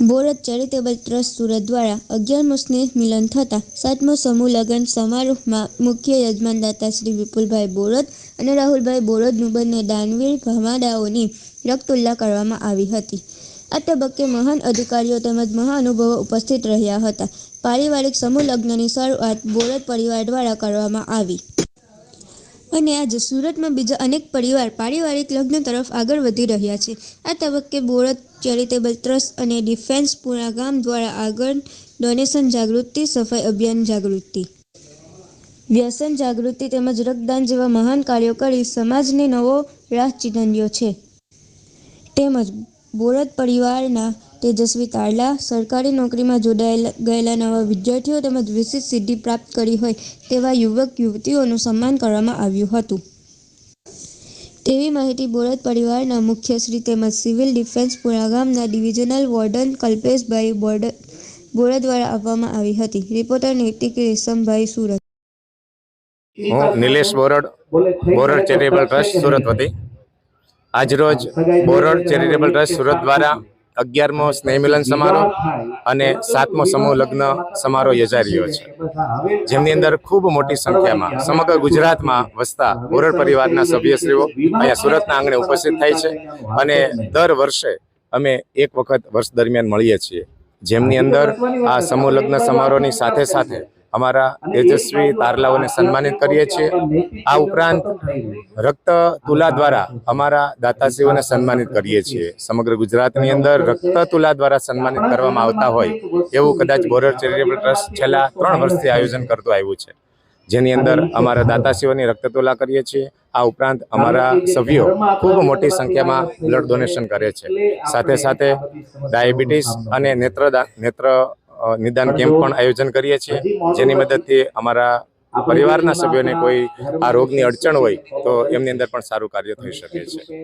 બોરજ charitable trust Surat દ્વારા અગિયારમો સ્નેહ મિલન થતાં સાતમો સમૂહ લગ્ન સમારોહમાં મુખ્ય યજમાનદાતા શ્રી વિપુલભાઈ બોરદ અને રાહુલભાઈ બોરદનું બંને દાનવીર ભમાડાઓની રક્તુલ્લા કરવામાં આવી હતી. આ તબક્કે મહાન અધિકારીઓ તેમજ મહાનુભાવો ઉપસ્થિત રહ્યા હતા. પારિવારિક સમૂહ લગ્નની શરૂઆત બોરદ પરિવાર દ્વારા કરવામાં આવી. અને આજે સુરતમાં બીજા અનેક પરિવાર પારિવારિક લગ્ન તરફ આગળ વધી રહ્યા છે. આ તબક્કે બોરત, ચેરિટેબલ ટ્રસ્ટ અને ડિફેન્સ પુણા ગામ દ્વારા આગળ ડોનેશન જાગૃતિ, સફાઈ અભિયાન જાગૃતિ. વ્યસન જાગૃતિ તેમજ રક્તદાન જેવા મહાન કાર્યો કરી સમાજને નવો રાહ ચિંધ્યો છે. તેમજ બોરદ પરિવારના તેજસ્વી તારલા સરકારી નોકરીમાં જોડાયેલા ગયેલા નવા વિદ્યાર્થીઓ તેમજ વિશિષ્ટ સિદ્ધિ પ્રાપ્ત કરી હોય તેવા યુવક યુવતીઓનું સન્માન કરવામાં આવ્યું હતું. તેવી માહિતી બોરદ પરિવારના મુખ્યશ્રી તેમજ સિવિલ ડિફેન્સ પુરા ગામના ડિવિઝનલ વોર્ડન કલ્પેશભાઈ બોર્ડ બોરદ દ્વારા આપવામાં આવી હતી. રિપોર્ટર નૈતિક રેશમભાઈ સુરત. હું નિલેશ બોરડ બોરડ ચેરિટેબલ ટ્રસ્ટ સુરત વતી. આજરોજ બોરડ ચેરિટેબલ ટ્રસ્ટ સુરત દ્વારા અગિયારમો સ્નેહમિલન સમારોહ અને સાતમો સમૂહ લગ્ન સમારોહ યોજાઈ રહ્યો છે. જેમની અંદર ખૂબ મોટી સંખ્યામાં સમગ્ર ગુજરાતમાં વસતા બોરડ પરિવારના સભ્યશ્રીઓ અહીંયા સુરતના આંગણે ઉપસ્થિત થાય છે અને દર વર્ષે અમે એક વખત વર્ષ દરમિયાન મળીએ છીએ. જેમની અંદર આ સમૂહ લગ્ન સમારોહની સાથે સાથે અમારા તેજસ્વી તારલાઓને સન્માનિત કરીએ છીએ. આ ઉપરાંત રક્ત તુલા દ્વારા અમારા દાતાશ્રીઓને સન્માનિત કરીએ છીએ. સમગ્ર ગુજરાતની અંદર રક્ત તુલા દ્વારા સન્માનિત કરવામાં આવતા હોય એવું કદાચ બોરર ચેરિટેબલ ટ્રસ્ટ છેલ્લા ત્રણ વર્ષથી આયોજન કરતું આવ્યું છે. જેની અંદર અમારા દાતાશ્રીઓની રક્ત તુલા કરીએ છીએ. આ ઉપરાંત અમારા સભ્યો ખૂબ મોટી સંખ્યામાં બ્લડ ડોનેશન કરે છે. સાથે સાથે ડાયાબિટીસ અને નેત્ર નેત્ર નિદાન કેમ્પ પણ આયોજન કરીએ છીએ જેની મદદથી અમારા પરિવારના સભ્યોને કોઈ આ રોગની અડચણ હોય તો એમની અંદર પણ સારું કાર્ય થઈ શકે છે.